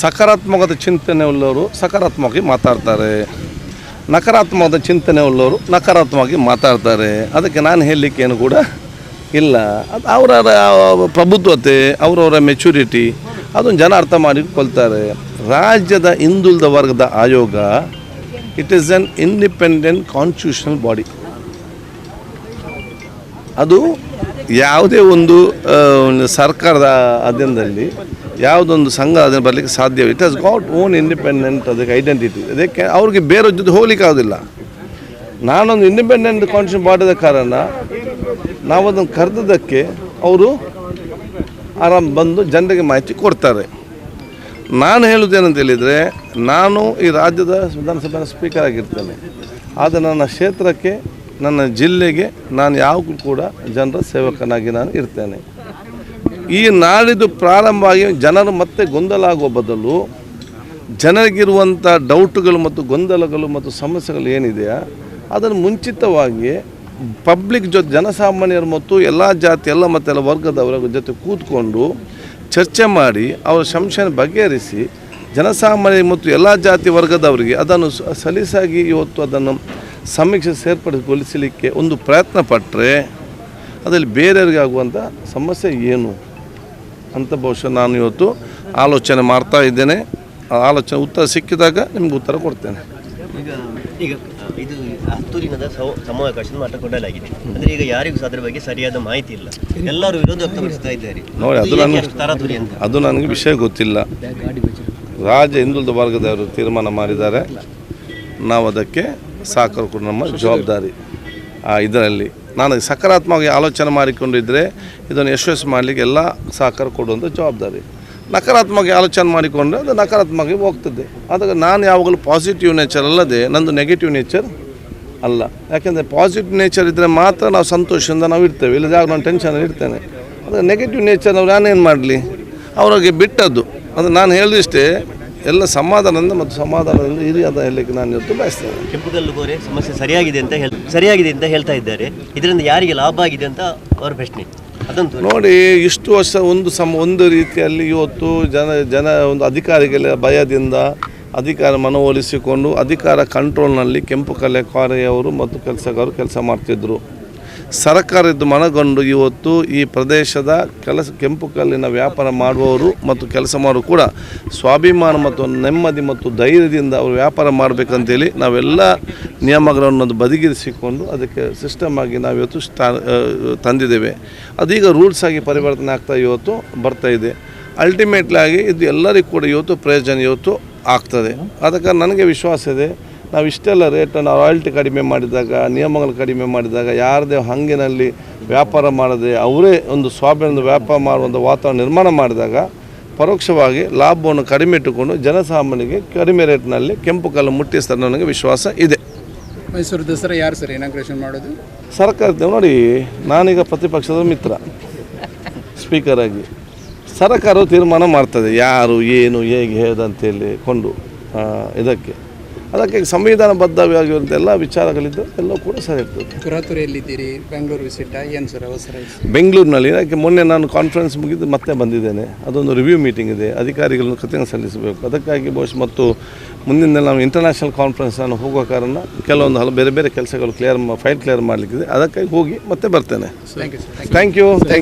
ಸಕಾರಾತ್ಮಕದ ಚಿಂತನೆ ಉಳ್ಳವರು ಸಕಾರಾತ್ಮಕವಾಗಿ ಮಾತಾಡ್ತಾರೆ. ನಕಾರಾತ್ಮಕದ ಚಿಂತನೆ ಉಳ್ಳವರು ನಕಾರಾತ್ಮಕವಾಗಿ ಮಾತಾಡ್ತಾರೆ. ಅದಕ್ಕೆ ನಾನು ಹೇಳಲಿಕ್ಕೆ ಏನು ಕೂಡ ಇಲ್ಲ. ಅದು ಅವರ ಪ್ರಬುದ್ಧತೆ, ಅವರವರ ಮೆಚುರಿಟಿ ಅದನ್ನು ಜನ ಅರ್ಥ ಮಾಡಿಕೊಳ್ತಾರೆ. ರಾಜ್ಯದ ಹಿಂದುಳಿದ ವರ್ಗದ ಆಯೋಗ it is an independent constitutional body ಅದು ಯಾವುದೇ ಒಂದು ಸರ್ಕಾರದ ಅಧೀನದಲ್ಲಿ ಯಾವುದೊಂದು ಸಂಘ ಅದನ್ನು ಬರಲಿಕ್ಕೆ ಸಾಧ್ಯ it has got own independent ಅದಕ್ಕೆ ಐಡೆಂಟಿಟಿ ಅದಕ್ಕೆ ಅವ್ರಿಗೆ ಬೇರೆ ಜೊತೆ ಹೋಗ್ಲಿಕ್ಕೆ ಆಗೋದಿಲ್ಲ. ನಾನೊಂದು ಇಂಡಿಪೆಂಡೆಂಟ್ ಕಾನ್ಸ್ಟಿಟ್ಯೂಷನ್ ಮಾಡಿದ ಕಾರಣ ನಾವದನ್ನು ಕರೆದಿದ್ದಕ್ಕೆ ಅವರು ಆರಾಮ್ ಬಂದು ಜನರಿಗೆ ಮಾಹಿತಿ ಕೊಡ್ತಾರೆ. ನಾನು ಹೇಳುವುದೇನಂತ ಹೇಳಿದರೆ, ನಾನು ಈ ರಾಜ್ಯದ ವಿಧಾನಸಭೆಯ ಸ್ಪೀಕರ್ ಆಗಿರ್ತೇನೆ. ಆದರೆ ನನ್ನ ಕ್ಷೇತ್ರಕ್ಕೆ, ನನ್ನ ಜಿಲ್ಲೆಗೆ ನಾನು ಯಾವಾಗಲೂ ಕೂಡ ಜನರ ಸೇವಕನಾಗಿ ನಾನು ಇರ್ತೇನೆ. ಈ ನಾಳಿದು ಪ್ರಾರಂಭವಾಗಿ ಜನರು ಮತ್ತೆ ಗೊಂದಲ ಆಗುವ ಬದಲು ಜನರಿಗಿರುವಂಥ ಡೌಟುಗಳು ಮತ್ತು ಗೊಂದಲಗಳು ಮತ್ತು ಸಮಸ್ಯೆಗಳು ಏನಿದೆಯಾ ಅದನ್ನು ಮುಂಚಿತವಾಗಿ ಪಬ್ಲಿಕ್ ಜೊತೆ ಜನಸಾಮಾನ್ಯರು ಮತ್ತು ಎಲ್ಲ ಜಾತಿ, ಎಲ್ಲ ಮತ್ತು ಎಲ್ಲ ವರ್ಗದವರ ಜೊತೆ ಕೂತ್ಕೊಂಡು ಚರ್ಚೆ ಮಾಡಿ ಅವರ ಸಂಶಯನ ಬಗೆಹರಿಸಿ ಜನಸಾಮಾನ್ಯ ಮತ್ತು ಎಲ್ಲ ಜಾತಿ ವರ್ಗದವರಿಗೆ ಅದನ್ನು ಸಲೀಸಾಗಿ ಇವತ್ತು ಅದನ್ನು ಸಮೀಕ್ಷೆ ಸೇರ್ಪಡೆಗೊಳಿಸಲಿಕ್ಕೆ ಒಂದು ಪ್ರಯತ್ನ ಪಟ್ಟರೆ ಅದರಲ್ಲಿ ಬೇರೆಯವರಿಗೆ ಆಗುವಂಥ ಸಮಸ್ಯೆ ಏನು? ಅಂತ ಬಹುಶಃ ನಾನು ಇವತ್ತು ಆಲೋಚನೆ ಮಾಡ್ತಾ ಇದ್ದೇನೆ. ಆ ಆಲೋಚನೆ ಉತ್ತರ ಸಿಕ್ಕಿದಾಗ ನಿಮ್ಗೆ ಉತ್ತರ ಕೊಡ್ತೇನೆ. ಈಗ ಈಗ ಇದು ಅಂದ್ರೆ ಈಗ ಯಾರಿಗೂ ಅದರ ಬಗ್ಗೆ ಸರಿಯಾದ ಮಾಹಿತಿ ಇಲ್ಲ. ಎಲ್ಲರೂ ವಿರೋಧ ವ್ಯಕ್ತಪಡಿಸ್ತಾ ಇದ್ದಾರೆ. ನೋಡಿ, ಅದು ನನಗೆ ಅದು ನನಗೆ ವಿಷಯ ಗೊತ್ತಿಲ್ಲ. ರಾಜ ಹಿಂದುಳಿದ ವರ್ಗದವರು ತೀರ್ಮಾನ ಮಾಡಿದ್ದಾರೆ. ನಾವು ಅದಕ್ಕೆ ಸಾಕಾರ ಕೂಡ ನಮ್ಮ ಜವಾಬ್ದಾರಿ. ಆ ಇದರಲ್ಲಿ. ನಾನು ಸಕಾರಾತ್ಮಕವಾಗಿ ಆಲೋಚನೆ ಮಾಡಿಕೊಂಡಿದ್ದರೆ ಇದನ್ನು ಯಶಸ್ವಿ ಮಾಡಲಿಕ್ಕೆ ಎಲ್ಲ ಸಹಕಾರ ಕೊಡುವಂಥ ಜವಾಬ್ದಾರಿ. ನಕಾರಾತ್ಮಕ ಆಲೋಚನೆ ಮಾಡಿಕೊಂಡ್ರೆ ಅದು ನಕಾರಾತ್ಮಕವಾಗಿ ಹೋಗ್ತದೆ. ಅದಕ್ಕೆ ನಾನು ಯಾವಾಗಲೂ ಪಾಸಿಟಿವ್ ನೇಚರ್ ಅಲ್ಲದೆ ನಂದು ನೆಗೆಟಿವ್ ನೇಚರ್ ಅಲ್ಲ. ಯಾಕೆಂದರೆ ಪಾಸಿಟಿವ್ ನೇಚರ್ ಇದ್ದರೆ ಮಾತ್ರ ನಾವು ಸಂತೋಷದಿಂದ ನಾವು ಇರ್ತೇವೆ. ಇಲ್ಲದಾಗ ನಾನು ಟೆನ್ಷನ್ ಇರ್ತೇನೆ. ಅದು ನೆಗೆಟಿವ್ ನೇಚರ್ ಅವ್ರು ನಾನೇನು ಮಾಡಲಿ? ಅವ್ರಿಗೆ ಬಿಟ್ಟದ್ದು. ಅದು ನಾನು ಹೇಳಿದಷ್ಟೇ ಎಲ್ಲ ಸಮಾಧಾನದಿಂದ ಮತ್ತು ಸಮಾಧಾನದಿಂದ ಇರಿ ಅಂತ ಹೇಳಲಿಕ್ಕೆ ನಾನು ಇವತ್ತು ಬಯಸ್ತೇನೆ. ಕೆಂಪುಗಲ್ಲು ಗೋರೆ, ಸಮಸ್ಯೆ ಸರಿಯಾಗಿದೆ ಅಂತ ಹೇಳಿ, ಸರಿಯಾಗಿದೆ ಅಂತ ಹೇಳ್ತಾ ಇದ್ದಾರೆ. ಇದರಿಂದ ಯಾರಿಗೆ ಲಾಭ ಆಗಿದೆ ಅಂತ ಅವ್ರ ಪ್ರಶ್ನೆ. ನೋಡಿ, ಇಷ್ಟು ವರ್ಷ ಒಂದು ಸಮ, ಒಂದು ರೀತಿಯಲ್ಲಿ ಇವತ್ತು ಜನ ಜನ ಒಂದು ಅಧಿಕಾರಿಗೆಲ್ಲ ಭಯದಿಂದ ಅಧಿಕಾರ ಮನವೊಲಿಸಿಕೊಂಡು ಅಧಿಕಾರ ಕಂಟ್ರೋಲ್ನಲ್ಲಿ ಕೆಂಪು ಕಲೆ ಕ್ವಾರೆಯವರು ಮತ್ತು ಕೆಲಸಗಾರರು ಕೆಲಸ ಮಾಡ್ತಿದ್ದರು ಸರ್ಕಾರದ್ದು ಮನಗೊಂಡು ಇವತ್ತು ಈ ಪ್ರದೇಶದ ಕೆಲಸ ಕೆಂಪು ಕಲ್ಲಿನ ವ್ಯಾಪಾರ ಮಾಡುವವರು ಮತ್ತು ಕೆಲಸ ಮಾಡುವ ಕೂಡ ಸ್ವಾಭಿಮಾನ ಮತ್ತು ನೆಮ್ಮದಿ ಮತ್ತು ಧೈರ್ಯದಿಂದ ಅವರು ವ್ಯಾಪಾರ ಮಾಡಬೇಕಂತೇಳಿ ನಾವೆಲ್ಲ ನಿಯಮಗಳನ್ನು ಬದಿಗಿರಿಸಿಕೊಂಡು ಅದಕ್ಕೆ ಸಿಸ್ಟಮ್ ಆಗಿ ನಾವು ಇವತ್ತು ಸ್ಟಾ ತಂದಿದ್ದೇವೆ. ಅದೀಗ ರೂಲ್ಸ್ ಆಗಿ ಪರಿವರ್ತನೆ ಆಗ್ತಾ ಇವತ್ತು ಬರ್ತಾ ಇದೆ. ಅಲ್ಟಿಮೇಟ್ಲಾಗಿ ಇದು ಎಲ್ಲರಿಗೂ ಕೂಡ ಇವತ್ತು ಪ್ರಯೋಜನ ಇವತ್ತು ಆಗ್ತದೆ. ಅದಕ್ಕೆ ನನಗೆ ವಿಶ್ವಾಸ ಇದೆ. ನಾವು ಇಷ್ಟೆಲ್ಲ ರೇಟನ್ನು ರಾಯಲ್ಟಿ ಕಡಿಮೆ ಮಾಡಿದಾಗ ನಿಯಮಗಳು ಕಡಿಮೆ ಮಾಡಿದಾಗ ಯಾರದೇ ಹಂಗಿನಲ್ಲಿ ವ್ಯಾಪಾರ ಮಾಡದೆ ಅವರೇ ಒಂದು ಸ್ವಾಭಿಮಾನದ ವ್ಯಾಪಾರ ಮಾಡುವಂಥ ವಾತಾವರಣ ನಿರ್ಮಾಣ ಮಾಡಿದಾಗ ಪರೋಕ್ಷವಾಗಿ ಲಾಭವನ್ನು ಕಡಿಮೆ ಇಟ್ಟುಕೊಂಡು ಜನಸಾಮಾನ್ಯರಿಗೆ ಕಡಿಮೆ ರೇಟ್ನಲ್ಲಿ ಕೆಂಪು ಕಲ್ಲು ಮುಟ್ಟಿಸ್ತಾರೆ ನನಗೆ ವಿಶ್ವಾಸ ಇದೆ. ಮೈಸೂರು ದಸರಾ ಯಾರು ಸರ್ ಇನಾಗ್ರೇಷನ್ ಮಾಡೋದು? ಸರ್ಕಾರದ ನೋಡಿ ನಾನೀಗ ಪ್ರತಿಪಕ್ಷದ ಮಿತ್ರ ಸ್ಪೀಕರ್ ಆಗಿ. ಸರ್ಕಾರವು ತೀರ್ಮಾನ ಮಾಡ್ತದೆ ಯಾರು ಏನು ಹೇಗೆ ಹೇಳ್ದಂತೇಳಿ ಕೊಂಡು ಇದಕ್ಕೆ. ಅದಕ್ಕೆ ಎಲ್ಲ ವಿಚಾರಗಳಿದ್ದು ಎಲ್ಲವೂ ಕೂಡ ಸರಿ ಇರ್ತದೆ. ಪುರಾತುರೆಯಲ್ಲಿದ್ದೀರಿ ಬೆಂಗಳೂರು ವಿಸಿಟ ಏನು ಸರ್ ಅವಸರ ಬೆಂಗಳೂರಿನಲ್ಲಿ ಯಾಕೆ ಮೊನ್ನೆ ನಾನು ಕಾನ್ಫರೆನ್ಸ್ ಮುಗಿದು ಮತ್ತೆ ಬಂದಿದ್ದೇನೆ. ಅದೊಂದು ರಿವ್ಯೂ ಮೀಟಿಂಗ್ ಇದೆ ಅಧಿಕಾರಿಗಳನ್ನು ಕೃತಜ್ಞ ಸಲ್ಲಿಸಬೇಕು. ಅದಕ್ಕಾಗಿ ಬಹುಶಃ ಮತ್ತು ಮುಂದಿನ ನಾವು ಇಂಟರ್ನ್ಯಾಷನಲ್ ಕಾನ್ಫರೆನ್ಸ್ ನಾನು ಹೋಗುವ ಕಾರಣ ಕೆಲವೊಂದು ಹಲವು ಬೇರೆ ಬೇರೆ ಕೆಲಸಗಳು ಕ್ಲಿಯರ್ ಫೈಲ್ ಕ್ಲಿಯರ್ ಮಾಡಲಿಕ್ಕಿದೆ. ಅದಕ್ಕಾಗಿ ಹೋಗಿ ಮತ್ತೆ ಬರ್ತೇನೆ. Thank you sir thank you thank